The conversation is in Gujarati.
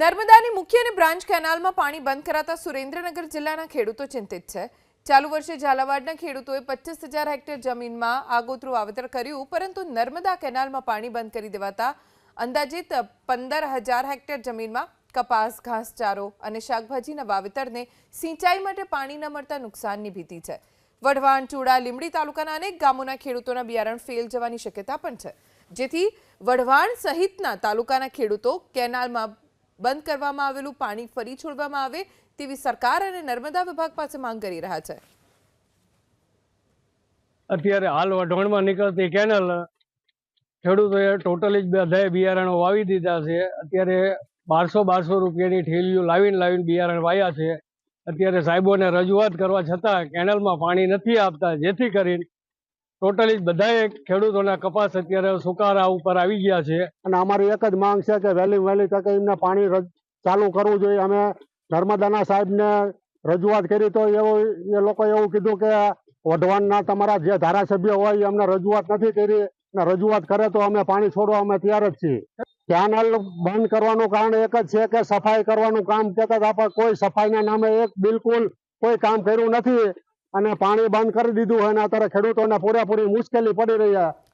નર્મદાની મુખ્ય અને બ્રાન્ચ કેનાલમાં પાણી બંધ કરાતા સુરેન્દ્રનગર જિલ્લાના ખેડૂતો ચિંતિત છે. ચાલુ વર્ષે ઝાલાવાડના ખેડૂતોએ પચીસ હજાર હેક્ટર જમીનમાં આગોતરું વાવેતર કર્યું, પરંતુ નર્મદા કેનાલમાં પાણી બંધ કરી દેવાતા અંદાજિત પંદર હજાર હેક્ટર જમીનમાં કપાસ, ઘાસચારો અને શાકભાજીના વાવેતરને સિંચાઈ માટે પાણી ન મળતા નુકસાનની ભીતિ છે. વઢવાણ, ચૂડા, લીંબડી તાલુકાના અનેક ગામોના ખેડૂતોના બિયારણ ફેલ જવાની શક્યતા પણ છે. જેથી વઢવાણ સહિતના તાલુકાના ખેડૂતો કેનાલમાં બંધ કરવામાં આવેલું, પાણી ફરી છોડવામાં આવે તેવી સરકાર અને નર્મદા વિભાગ પાસે માંગ કરી રહ્યા છે. અત્યારે હાલ વઢવાણમાં નીકળતી કેનલ ખેડૂતોએ ટોટલી જ બધાએ બિયારણો વાવી દીધા છે. અત્યારે બારસો બારસો રૂપિયાની ઠેલીઓ લાવીને લાવીને બિયારણ વાયા છે. અત્યારે સાહેબોને રજૂઆત કરવા છતાં કેનલમાં પાણી નથી આપતા. જેથી કરીને ટોટલી બધાએ ખેડૂતોના કપાસ અત્યારે સુકારા ઉપર આવી ગયા છે. અને અમારી એક જ માંગ છે કે વહેલી વહેલી તકે એમને પાણી ચાલુ કરવું જોઈએ. અમે નર્મદાના સાહેબને રજૂઆત કરી તો એવું, એ લોકોએ એવું કીધું કે વઢવાણના તમારા જે ધારાસભ્ય હોય અમને રજૂઆત નથી કરી. ને રજૂઆત કરે તો અમે પાણી છોડવા અમે તૈયાર જ છીએ. કેનાલ બંધ કરવાનું કારણ એક જ છે કે સફાઈ કરવાનું કામ. કહેતા કોઈ સફાઈના નામે એક બિલકુલ કોઈ કામ કર્યું નથી. અને પાણી બંધ કરી દીધું હોય અને અત્યારે ખેડૂતોને પૂરેપૂરી મુશ્કેલી પડી રહી છે.